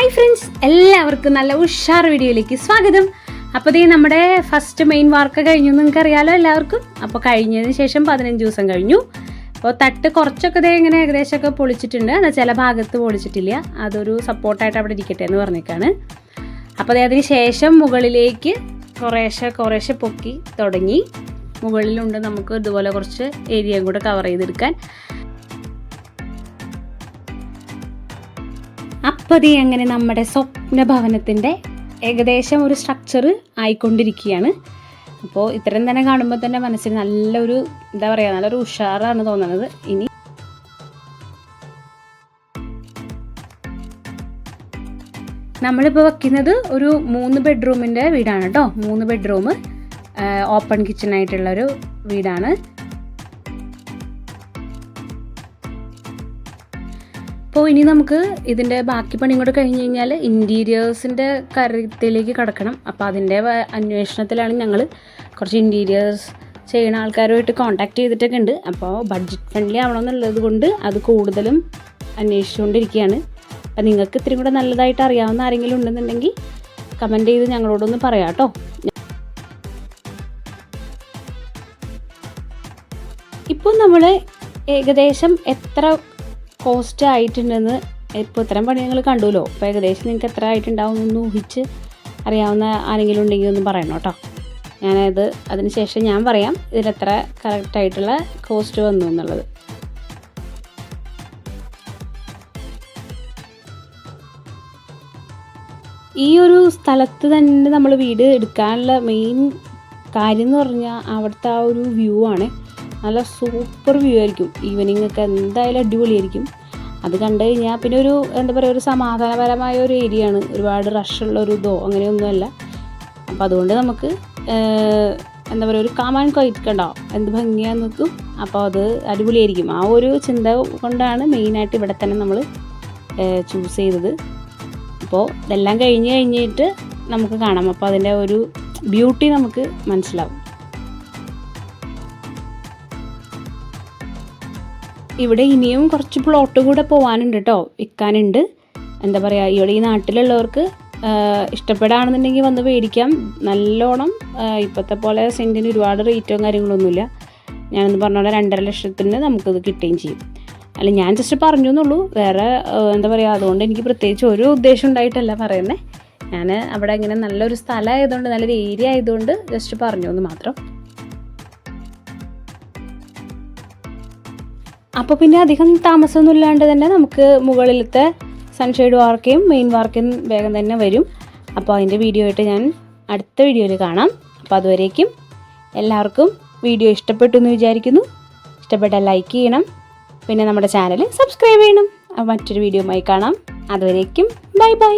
Hi friends എല്ലാവർക്കും നല്ല ഉഷാർ വീഡിയോയിലേക്ക് സ്വാഗതം. അപ്പോൾ ദേ നമ്മുടെ ഫസ്റ്റ് മെയിൻ വർക്ക് കഴിഞ്ഞു നിങ്ങൾക്ക് അറിയാലോ എല്ലാവർക്കും. അപ്പോൾ കഴിഞ്ഞതിന് ശേഷം പതിനഞ്ച് ദിവസം കഴിഞ്ഞു. അപ്പോൾ തട്ട് കുറച്ചൊക്കെ ദേ ഇങ്ങനെ ഏകദേശമൊക്കെ പൊളിച്ചിട്ടുണ്ട്. എന്നാൽ ചില ഭാഗത്ത് പൊളിച്ചിട്ടില്ല. അതൊരു സപ്പോർട്ടായിട്ട് അവിടെ ഇരിക്കട്ടെ എന്ന് പറഞ്ഞേക്കാണ്. അപ്പോൾ അതേ അതിന് ശേഷം മുകളിലേക്ക് കുറേശ്ശെ കുറേശ്ശെ പൊക്കി തുടങ്ങി. മുകളിലുണ്ട് നമുക്ക് ഇതുപോലെ കുറച്ച് ഏരിയയും കൂടെ കവർ ചെയ്തെടുക്കാൻ. അപ്പതി അങ്ങനെ നമ്മുടെ സ്വപ്ന ഭവനത്തിന്റെ ഏകദേശം ഒരു സ്ട്രക്ചർ ആയിക്കൊണ്ടിരിക്കുകയാണ്. അപ്പോൾ ഇത്തരം തന്നെ കാണുമ്പോൾ തന്നെ മനസ്സിന് നല്ലൊരു എന്താ പറയുക നല്ലൊരു ഉഷാറാണ് തോന്നുന്നത്. ഇനി നമ്മളിപ്പോൾ വെക്കുന്നത് ഒരു മൂന്ന് ബെഡ്റൂമിന്റെ വീടാണ് കേട്ടോ. മൂന്ന് ബെഡ്റൂം ഓപ്പൺ കിച്ചൺ ആയിട്ടുള്ളൊരു വീടാണ്. അപ്പോൾ ഇനി നമുക്ക് ഇതിന്റെ ബാക്കി പണിയും കൂടെ കഴിഞ്ഞ് കഴിഞ്ഞാൽ ഇന്റീരിയേഴ്സിന്റെ കാര്യത്തിലേക്ക് കടക്കണം. അപ്പോൾ അതിന്റെ അന്വേഷണത്തിലാണ് ഞങ്ങൾ കുറച്ച് ഇന്റീരിയേഴ്സ് ചെയ്യുന്ന ആൾക്കാരുമായിട്ട് കോൺടാക്ട് ചെയ്തിട്ടൊക്കെ ഉണ്ട്. അപ്പോൾ ബഡ്ജറ്റ് ഫ്രണ്ട്ലി ആവണമെന്നുള്ളത് കൊണ്ട് അത് കൂടുതലും അന്വേഷിച്ചുകൊണ്ടിരിക്കുകയാണ്. അപ്പം നിങ്ങൾക്ക് ഇത്തിരി കൂടെ നല്ലതായിട്ട് അറിയാവുന്ന ആരെങ്കിലും ഉണ്ടെന്നുണ്ടെങ്കിൽ കമന്റ് ചെയ്ത് ഞങ്ങളോടൊന്ന് പറയാം കേട്ടോ. ഇപ്പോൾ നമ്മൾ ഏകദേശം എത്ര കോസ്റ്റ് ആയിട്ടുണ്ടെന്ന് ഇപ്പോൾ ഇത്തരം പണി നിങ്ങൾ കണ്ടുല്ലോ. അപ്പോൾ ഏകദേശം നിങ്ങൾക്ക് എത്ര ആയിട്ടുണ്ടാവും എന്ന് ഊഹിച്ച് അറിയാവുന്ന ആരെങ്കിലും ഉണ്ടെങ്കിൽ ഒന്ന് പറയണം കേട്ടോ. ഞാനത് അതിന് ശേഷം ഞാൻ പറയാം ഇതിലെത്ര കറക്റ്റായിട്ടുള്ള കോസ്റ്റ് വന്നു എന്നുള്ളത്. ഈ ഒരു സ്ഥലത്ത് തന്നെ നമ്മൾ വീട് എടുക്കാനുള്ള മെയിൻ കാര്യം എന്ന് പറഞ്ഞാൽ അവിടുത്തെ ആ ഒരു വ്യൂ ആണ്. നല്ല സൂപ്പർ വ്യൂ ആയിരിക്കും. ഈവനിങ് ഒക്കെ എന്തായാലും അടിപൊളിയായിരിക്കും. അത് കണ്ടു കഴിഞ്ഞാൽ പിന്നെ ഒരു എന്താ പറയുക ഒരു സമാധാനപരമായ ഒരു ഏരിയ ആണ്. ഒരുപാട് റഷുള്ള ഒരു ഇതോ അങ്ങനെയൊന്നുമല്ല. അപ്പോൾ അതുകൊണ്ട് നമുക്ക് എന്താ പറയുക ഒരു കാമാൻ കഴിക്കണ്ടോ എന്ത് ഭംഗിയാന്ന് നിൽക്കും. അപ്പോൾ അത് അടിപൊളിയായിരിക്കും. ആ ഒരു ചിന്ത കൊണ്ടാണ് മെയിനായിട്ട് ഇവിടെ തന്നെ നമ്മൾ ചൂസ് ചെയ്തത്. അപ്പോൾ ഇതെല്ലാം കഴിഞ്ഞ് കഴിഞ്ഞിട്ട് നമുക്ക് കാണാം. അപ്പോൾ അതിന്റെ ഒരു ബ്യൂട്ടി നമുക്ക് മനസ്സിലാവും. ഇവിടെ ഇനിയും കുറച്ച് പ്ലോട്ട് കൂടെ പോകാനുണ്ട് കേട്ടോ വിൽക്കാനുണ്ട് എന്താ പറയുക ഇവിടെ ഈ നാട്ടിലുള്ളവർക്ക് ഇഷ്ടപ്പെടുകയാണെന്നുണ്ടെങ്കിൽ വന്ന് മേടിക്കാം. നല്ലോണം ഇപ്പോഴത്തെ പോലെ സെന്റിന് ഒരുപാട് റേറ്റും കാര്യങ്ങളൊന്നുമില്ല. ഞാനെന്ന് പറഞ്ഞ പോലെ രണ്ടര ലക്ഷത്തിന് നമുക്കത് കിട്ടുകയും ചെയ്യും. അല്ല ഞാൻ ജസ്റ്റ് പറഞ്ഞു എന്നുള്ളൂ വേറെ എന്താ പറയുക അതുകൊണ്ട് എനിക്ക് പ്രത്യേകിച്ച് ഒരു ഉദ്ദേശം ഉണ്ടായിട്ടല്ല പറയുന്നത് ഞാൻ അവിടെ ഇങ്ങനെ നല്ലൊരു സ്ഥലം ആയതുകൊണ്ട് നല്ലൊരു ഏരിയ ആയതുകൊണ്ട് ജസ്റ്റ് പറഞ്ഞു എന്ന് മാത്രം. അപ്പോൾ പിന്നെ അധികം താമസമൊന്നും ഇല്ലാണ്ട് തന്നെ നമുക്ക് മുകളിലത്തെ സൺഷെയ്ഡ് വാർക്കയും മെയിൻ വാർക്കയും വേഗം തന്നെ വരും. അപ്പോൾ അതിന്റെ വീഡിയോ ആയിട്ട് ഞാൻ അടുത്ത വീഡിയോയിൽ കാണാം. അപ്പോൾ അതുവരേക്കും എല്ലാവർക്കും വീഡിയോ ഇഷ്ടപ്പെട്ടു എന്ന് വിചാരിക്കുന്നു. ഇഷ്ടപ്പെട്ടാൽ ലൈക്ക് ചെയ്യണം. പിന്നെ നമ്മുടെ ചാനൽ സബ്സ്ക്രൈബ് ചെയ്യണം. മറ്റൊരു വീഡിയോയുമായി കാണാം. അതുവരേക്കും ബൈ ബൈ